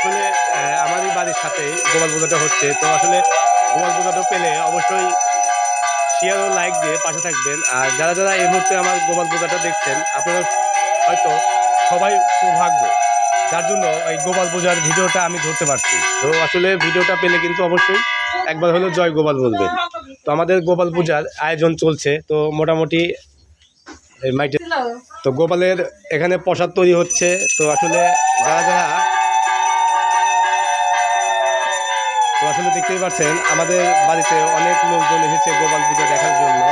আসলে আমারই বাড়ির সাথে গোপাল পূজাটা হচ্ছে। তো আসলে গোপাল পূজাটা পেলে অবশ্যই শেয়ার ও লাইক দিয়ে পাশে থাকবেন। আর যারা যারা এই মুহূর্তে আমার গোপাল পূজাটা দেখছেন আপনারা হয়তো সবাই সৌভাগ্য যার জন্য এই গোপাল পূজার ভিডিওটা আমি ধরতে পারছি। তো আসলে ভিডিওটা পেলে কিন্তু অবশ্যই একবার হলো জয় গোপাল বলবেন তো আমাদের গোপাল পূজার আয়োজন চলছে। তো মোটামুটি এই মাইটে তো গোপালের এখানে প্রসাদ তৈরি হচ্ছে। তো আসলে যারা যারা আসলে দেখতেই পাচ্ছেন আমাদের বাড়িতে অনেক লোকজন এসেছে গোপাল পূজা দেখার জন্য।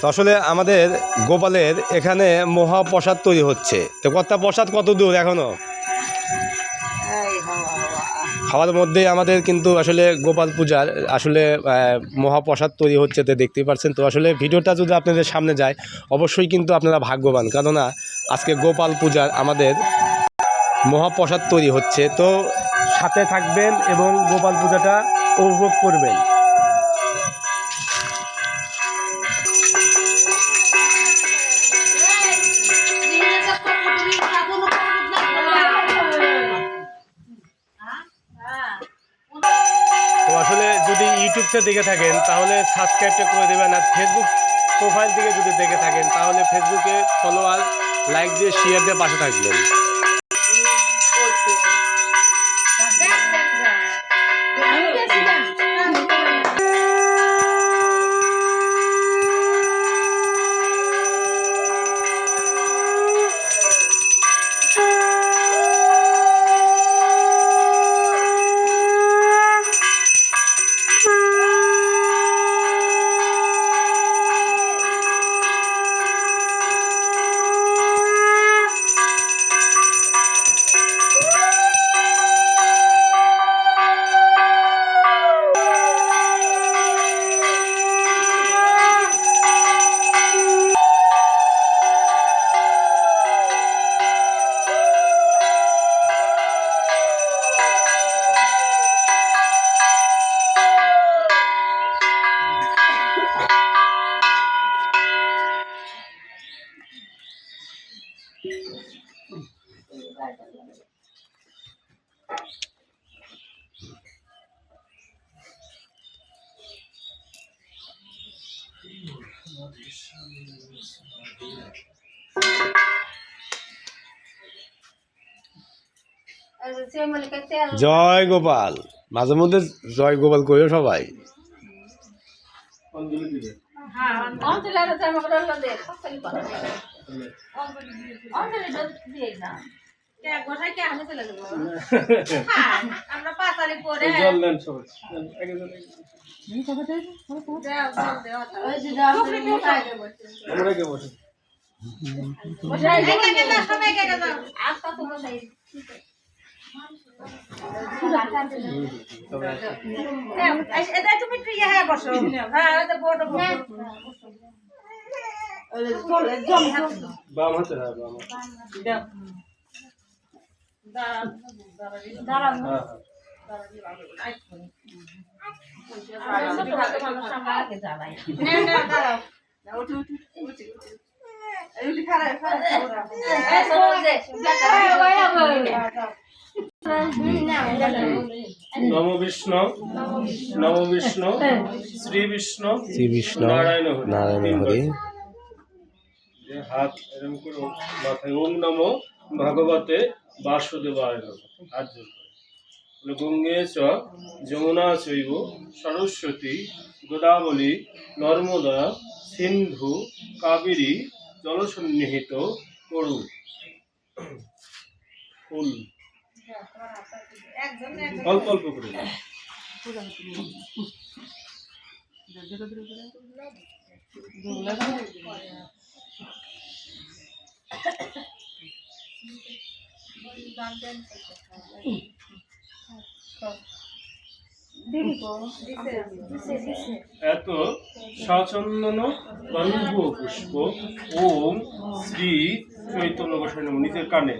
তো আসলে আমাদের গোপালের এখানে মহাপ্রসাদ তৈরি হচ্ছে। তো কর্তা প্রসাদ কত দূর এখনও? খাওয়ার মধ্যে আমাদের কিন্তু আসলে গোপাল পূজার আসলে মহাপ্রসাদ তৈরি হচ্ছে তো দেখতেই পাচ্ছেন তো আসলে ভিডিওটা যদি আপনাদের সামনে যায়, অবশ্যই কিন্তু আপনারা ভাগ্যবান। কেননা আজকে গোপাল পূজার আমাদের মহাপ্রসাদ তৈরি হচ্ছে। তো সাথে থাকবেন এবং গোপাল পূজাটা উপভোগ করবেন। যদি দেখে থাকেন, তাহলে সাবস্ক্রাইবটা করে দেবেন আর ফেসবুক প্রোফাইল থেকে যদি দেখে থাকেন, তাহলে ফেসবুকে ফলোয়ার লাইক দিয়ে শেয়ার দিয়ে পাশে থাকবেন। জয় গোপাল। মাঝে মধ্যে জয় গোপাল করিও সবাই। আমরা এটা তুমি একটু ইয়ে হয়ে বসো হ্যাঁ বড় বড় নম বিষ্ণু নম বিষ্ণু শ্রী বিষ্ণু শ্রী বিষ্ণু নারায়ণ নারায়ণ হরি। হাত এরকম করে মাথায় ওম নম ভগবতে বাসুদেবায় নমঃ। হাত জোর করে। গঙ্গে চ যমুনা চৈব সরস্বতী গোদাবলী নর্মদা সিন্ধু কাবেরী জলসন্নিহিত করু ফুল। অল্প অল্প করে এত সচন্দন গন্ধ পুষ্প ওম শ্রী চৈতন্য গোস্বামী নিজের কানে।